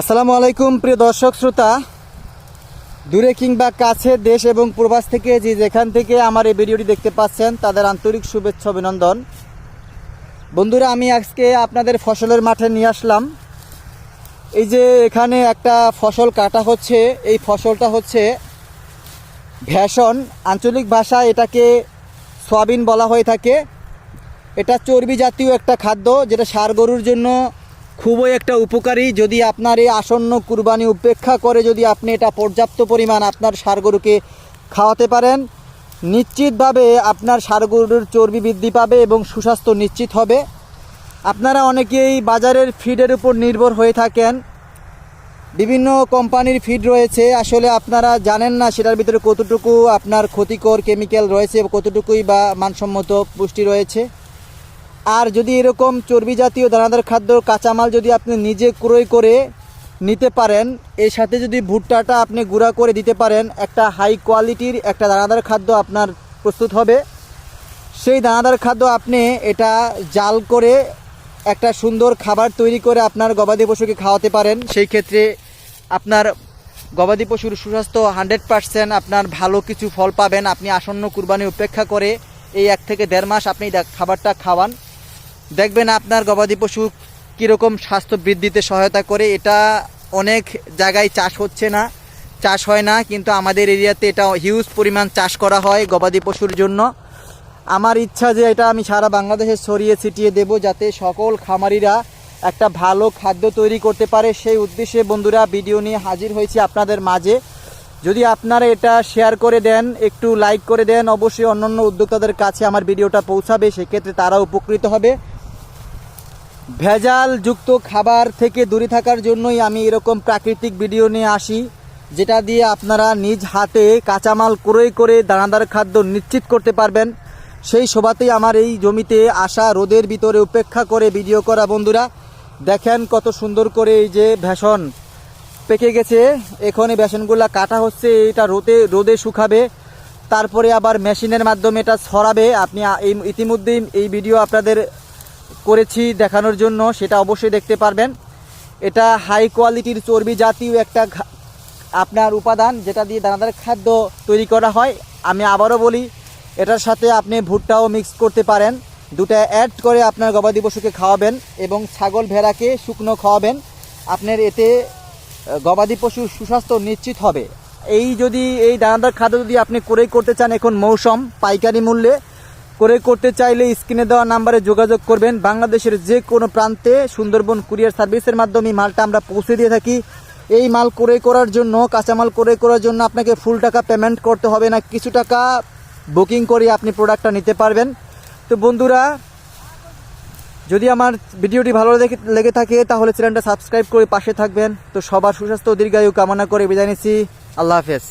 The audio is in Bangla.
আসসালামু আলাইকুম, প্রিয় দর্শক, শ্রোতা। দূরে কিংবা কাছে দেশ এবং প্রবাস থেকে যে যেখান থেকে আমার এই ভিডিওটি দেখতে পাচ্ছেন, তাদের আন্তরিক শুভেচ্ছা, অভিনন্দন। বন্ধুরা, আমি আজকে আপনাদের ফসলের মাঠে নিয়ে আসলাম। এই যে এখানে একটা ফসল কাটা হচ্ছে, এই ফসলটা হচ্ছে ভ্যাসন আঞ্চলিক ভাষায় এটাকে সয়াবিন বলা হয়ে থাকে। এটা চর্বি জাতীয় একটা খাদ্য, যেটা সার গরুর জন্য খুবই একটা উপকারী যদি আপনার এই আসন্ন কুরবানি উপেক্ষা করে যদি আপনি এটা পর্যাপ্ত পরিমাণ আপনার গরুকে খাওয়াতে পারেন, নিশ্চিতভাবে আপনার গরুর চর্বি বৃদ্ধি পাবে এবং সুস্বাস্থ্য নিশ্চিত হবে। আপনারা অনেকেই বাজারের ফিডের উপর নির্ভর হয়ে থাকেন। বিভিন্ন কোম্পানির ফিড রয়েছে, আসলে আপনারা জানেন না সেটার ভিতরে কতটুকু আপনার ক্ষতিকর কেমিক্যাল রয়েছে, কতটুকুই বা মানসম্মত পুষ্টি রয়েছে। আর যদি এরকম চর্বি জাতীয় দানাদার খাদ্য, কাঁচামাল যদি আপনি নিজে ক্রয় করে নিতে পারেন, এর সাথে যদি ভুট্টাটা আপনি গুঁড়া করে দিতে পারেন, একটা হাই কোয়ালিটির একটা দানাদার খাদ্য আপনার প্রস্তুত হবে। সেই দানাদার খাদ্য আপনি এটা জাল করে একটা সুন্দর খাবার তৈরি করে আপনার গবাদি পশুকে খাওয়াতে পারেন। সেই ক্ষেত্রে আপনার গবাদি পশুর সুস্বাস্থ্য হান্ড্রেড পারসেন্ট, আপনার ভালো কিছু ফল পাবেন। আপনি আসন্ন কুরবানি উপেক্ষা করে এই এক থেকে দেড় মাস আপনি খাবারটা খাওয়ান। দেখবেন আপনার গবাদি পশু কীরকম স্বাস্থ্য বৃদ্ধিতে সহায়তা করে। এটা অনেক জায়গায় চাষ হচ্ছে না, চাষ হয় না, কিন্তু আমাদের এরিয়াতে এটা হিউজ পরিমাণ চাষ করা হয় গবাদি পশুর জন্য। আমার ইচ্ছা যে এটা আমি সারা বাংলাদেশে ছড়িয়ে ছিটিয়ে দেব যাতে সকল খামারিরা একটা ভালো খাদ্য তৈরি করতে পারে। সেই উদ্দেশ্যে বন্ধুরা ভিডিও নিয়ে হাজির হয়েছি আপনাদের মাঝে। যদি আপনারা এটা শেয়ার করে দেন, একটু লাইক করে দেন, অবশ্যই অন্যান্য উদ্যোক্তাদের কাছে আমার ভিডিওটা পৌঁছাবে, সেক্ষেত্রে তারা উপকৃত হবে। ভেজাল যুক্ত খাবার থেকে দূরে থাকার জন্যই আমি এরকম প্রাকৃতিক ভিডিও নিয়ে আসি, যেটা দিয়ে আপনারা নিজ হাতে কাঁচামাল ক্রয় করে দানাদার খাদ্য নিশ্চিত করতে পারবেন। সেই শোভাতেই আমার এই জমিতে আসা রোদের ভিতরে উপেক্ষা করে ভিডিও করা বন্ধুরা, দেখেন কত সুন্দর করে এই যে ভেষণ পেকে গেছে। এখন এই বেসনগুলা কাটা হচ্ছে, এটা রোদে রোদে শুকাবে। তারপরে আবার মেশিনের মাধ্যমে এটা ছড়াবে। আপনি ইতিমধ্যেই এই ভিডিও আপনাদের করেছি দেখানোর জন্য, সেটা অবশ্যই দেখতে পারবেন। এটা হাই কোয়ালিটির চর্বি জাতীয় একটা আপনার উপাদান, যেটা দিয়ে দানাদার খাদ্য তৈরি করা হয়। আমি আবারও বলি, এটার সাথে আপনি ভুট্টাও মিক্স করতে পারেন। দুটা অ্যাড করে আপনার গবাদি পশুকে খাওয়াবেন এবং ছাগল ভেড়াকে শুকনো খাওয়াবেন। আপনার এতে গবাদি পশুর সুস্বাস্থ্য নিশ্চিত হবে। এই যদি, এই দানাদার খাদ্য যদি আপনি ক্রয় করতে চান এখন মৌসুম, পাইকারি মূল্যে ক্রয় করতে চাইলে স্ক্রিনে দেওয়া নাম্বারে যোগাযোগ করবেন। বাংলাদেশের যে কোনো প্রান্তে সুন্দরবন কুরিয়ার সার্ভিসের মাধ্যমে মালটা আমরা পৌঁছে দিয়ে থাকি। এই মাল ক্রয় করার জন্য, কাঁচামাল ক্রয় করার জন্য আপনাকে ফুল টাকা পেমেন্ট করতে হবে না। কিছু টাকা বুকিং করে আপনি প্রোডাক্টটা নিতে পারবেন। তো বন্ধুরা, যদি আমার ভিডিওটি ভালো লেগে লেগে থাকে, তাহলে চ্যানেলটা সাবস্ক্রাইব করে পাশে থাকবেন। তো সবার সুস্বাস্থ্য, দীর্ঘায়ু কামনা করে বিদায় নিচ্ছি। আল্লাহ হাফেজ।